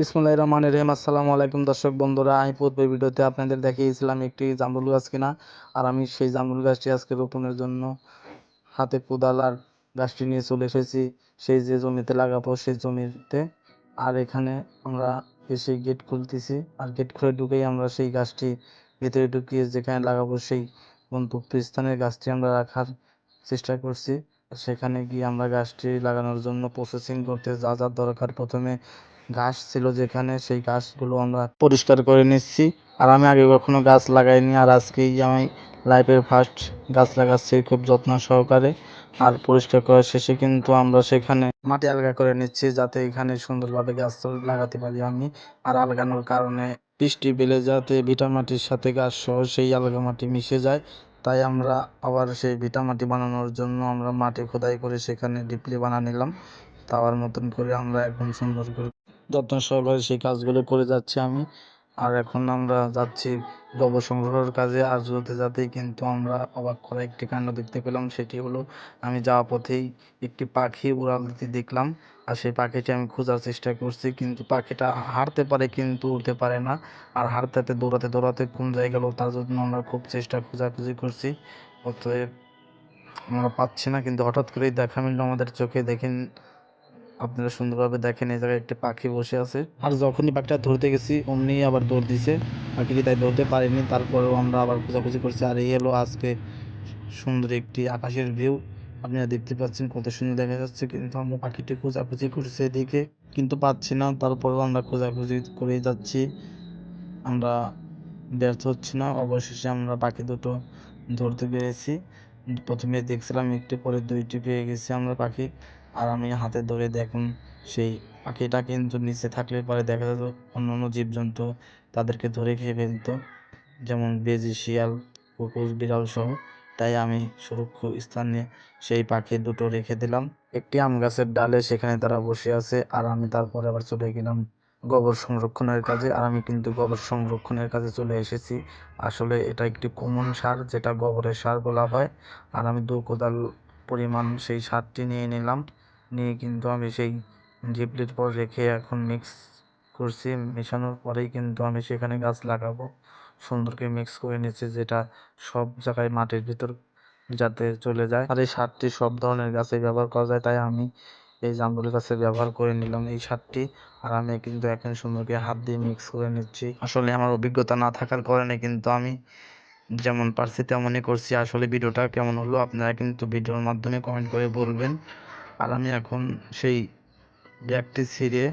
বিসমুল্লাহ রহমান রহিম। আসসালামু আলাইকুম দর্শক বন্ধুরা, আমি পূর্বের ভিডিওতে আপনাদের দেখিয়েছিলাম একটি জামরুল গাছ কিনা, আর আমি সেই জামরুল গাছটি আজকে রোপণের জন্য হাতে কোদাল আর গাছটি নিয়ে চলে এসেছি। সেই যে জমিতে লাগাবো সেই জমিতে, আর এখানে আমরা এসে গেট খুলতেছি, আর গেট খুলে ঢুকেই আমরা সেই গাছটি ভেতরে ঢুকিয়ে যেখানে লাগাবো সেই গন্তব্য স্থানের গাছটি আমরা রাখার চেষ্টা করছি। সেখানে গিয়ে আমরা গাছটি লাগানোর জন্য প্রসেসিং করতে যা যা দরকার প্রথমে ঘাস ছিল যেখানে সেই ঘাসগুলো আমরা পরিষ্কার করে নিচ্ছি। আর আমি আগে কখনো গাছ লাগাইনি, আর আজকেই আমি লাইফের ফার্স্ট গাছ লাগাচ্ছি খুব যত্ন সহকারে। আর পরিষ্কার করার শেষে কিন্তু আমরা সেখানে মাটি আলগা করে নিচ্ছি যাতে এখানে সুন্দরভাবে গাছ লাগাতে পারি আমি। আর আলগানোর কারণে বৃষ্টি পেলে যাতে ভিটা মাটির সাথে গাছ সহ সেই আলগা মাটি মিশে যায়, তাই আমরা আবার সেই ভিটা মাটি বানানোর জন্য আমরা মাটি খোদাই করে সেখানে ডিপলি বানা নিলাম। তাওয়ার মতন করে আমরা একদম সুন্দর করে যত্ন সহকারে সেই কাজগুলো করে যাচ্ছি আমি। আর এখন আমরা যাচ্ছি গোবর সংগ্রহের কাজে। আর যেতে যাতেই কিন্তু আমরা অবাক করা একটি কাণ্ড দেখতে পেলাম, সেটি হলো আমি যাওয়া পথেই একটি পাখি উড়াল দিতে দেখলাম। আর সেই পাখিটি আমি খোঁজার চেষ্টা করছি, কিন্তু পাখিটা হারতে পারে কিন্তু উড়তে পারে না। আর হাঁটতে দৌড়াতে দৌড়াতে কোন জায়গায় গেলো তার জন্য আমরা খুব চেষ্টা খোঁজাখুঁজি করছি। অতএব আমরা পাচ্ছি না, কিন্তু হঠাৎ করেই দেখা মিললো আমাদের চোখে। দেখেন আপনারা সুন্দরভাবে দেখেন, এই জায়গায় একটি পাখি বসে আছে। আর যখনই পাখিটা ধরতে গেছি অমনি আবার দৌড় দিছে। পাখিটি তাই ধরতে পারিনি। তারপরেও আমরা আবার খোঁজাখুঁজি করছি। আর এই হলো আজকে সুন্দর একটি আকাশের ভিউ আপনারা দেখতে পাচ্ছেন কত সুন্দর দেখা যাচ্ছে। কিন্তু আমরা পাখিটি খোঁজাখুঁজি করছি এদিকে, কিন্তু পাচ্ছি না। তারপরেও আমরা খোঁজাখুঁজি করেই যাচ্ছি। আমরা ব্যর্থ হচ্ছি না। অবশেষে আমরা পাখি দুটো ধরতে পেরেছি। প্রথমে দেখছিলাম একটি, পরে দুইটি পেয়ে গেছি আমরা পাখি। আর আমি হাতে ধরে দেখুন, সেই পাখিটা কিন্তু নিচে থাকলে পরে দেখা যেত অন্য অন্য জীবজন্তু তাদেরকে ধরে খেয়ে ফেলত, যেমন বেজি শিয়াল, কুকুর, বিড়াল সহ। তাই আমি সুরক্ষ স্থানে সেই পাখি দুটো রেখে দিলাম। একটি আম গাছের ডালে সেখানে তারা বসে আছে, আর আমি তারপরে আবার চলে গেলাম গোবর সংরক্ষণের কাজে। আর আমি কিন্তু গোবর সংরক্ষণের কাজে চলে এসেছি। আসলে এটা একটি কমন সার, যেটা গোবরের সার বলা হয়। আর আমি দু কোদাল পরিমাণ সেই সারটি নিয়ে নিলাম। নিয়ে কিন্তু আমি সেই জিপলির পর রেখে এখন মিক্স করছি। মেশানোর পরেই কিন্তু আমি সেখানে গাছ লাগাবো। সুন্দর করে মিক্স করে নিচ্ছি যেটা সব জায়গায় মাটির ভিতর যাতে চলে যায়। আর এই সারটি সব ধরনের গাছে ব্যবহার করা যায়, তাই আমি এই জামরুল গাছে ব্যবহার করে নিলাম এই সারটি। আর আমি কিন্তু এখন সুন্দর করে হাত দিয়ে মিক্স করে নিচ্ছি। আসলে আমার অভিজ্ঞতা না থাকার কারণে কিন্তু আমি যেমন পারছি তেমনই করছি। আসলে ভিডিওটা কেমন হলো আপনারা কিন্তু ভিডিওর মাধ্যমে কমেন্ট করে বলবেন। আর আমি এখন সেই ব্যাগটি ছিঁড়ে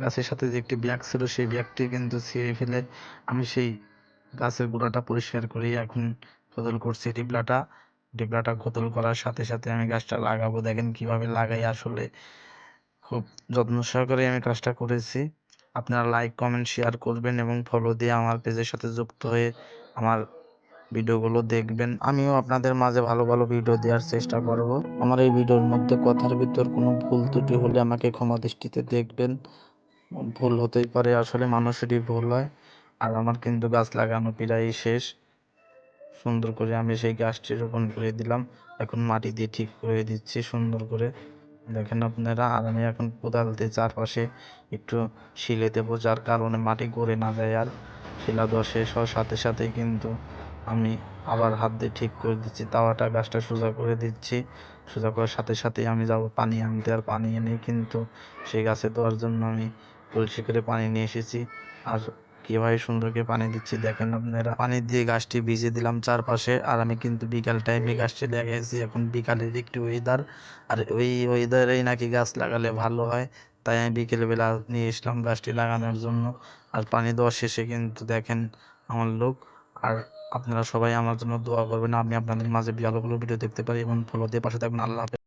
গাছের সাথে যে একটি ব্যাগ ছিল সেই ব্যাগটি কিন্তু ছিঁড়ে ফেলে আমি সেই গাছের গোড়াটা পরিষ্কার করে এখন কোদল করছি ডিবলাটা। ডিবলাটা কোদল করার সাথে সাথে আমি গাছটা লাগাবো। দেখেন কীভাবে লাগাই আসলে। খুব যত্ন সহকারে আমি কাজটা করেছি। আপনারা লাইক কমেন্ট শেয়ার করবেন এবং ফলো দিয়ে আমার পেজের সাথে যুক্ত হয়ে আমার ভিডিওগুলো দেখবেন। আমিও আপনাদের মাঝে ভালো ভালো ভিডিও দেওয়ার চেষ্টা করব। আমার এই ভিডিওর মধ্যে কথার ভিতর কোনো ভুল ত্রুটি হলে আমাকে ক্ষমা দৃষ্টিতে দেখবেন। ভুল হতেই পারে, আসলে মানুষেরই ভুল হয়। আর আমার কিন্তু গাছ লাগানো প্রায় শেষ। সুন্দর করে আমি সেই গাছটি রোপণ করে দিলাম। এখন মাটি দিয়ে ঠিক করে দিচ্ছি সুন্দর করে। দেখেন আপনারা, আর আমি এখন কোদাল দিয়ে চারপাশে একটু শিলে দেবো, যার কারণে মাটি গড়ে না যায় আর শিলা দেওয়া শেষ হওয়ার সাথে সাথেই কিন্তু আমি আবার হাত দিয়ে ঠিক করে দিচ্ছি, তাওয়াটা গাছটা সোজা করে দিচ্ছি। সোজা করার সাথে সাথেই আমি যাব পানি আনতে আর পানি এনে কিন্তু সেই গাছে দেওয়ার জন্য আমি কলসি করে পানি নিয়ে এসেছি। আর কীভাবে সুন্দর করে পানি দিচ্ছি দেখেন আপনারা। পানি দিয়ে গাছটি ভিজে দিলাম চারপাশে আর আমি কিন্তু বিকাল টাইমে গাছটি লাগিয়েছি এখন বিকালের একটি ওয়েদার আর ওই ওয়েদারেই নাকি গাছ লাগালে ভালো হয়, তাই আমি বিকেলবেলা নিয়ে এসলাম গাছটি লাগানোর জন্য। আর পানি দেওয়া শেষে কিন্তু দেখেন আমার লোক আর আপনারা সবাই আমার জন্য দোয়া করবেন। আমি আপনাদের মাঝে ভালো ভালো ভিডিও দেখতে পারি এবং ফলো দিয়ে পাশে থাকবেন। আল্লাহ হাফেজ।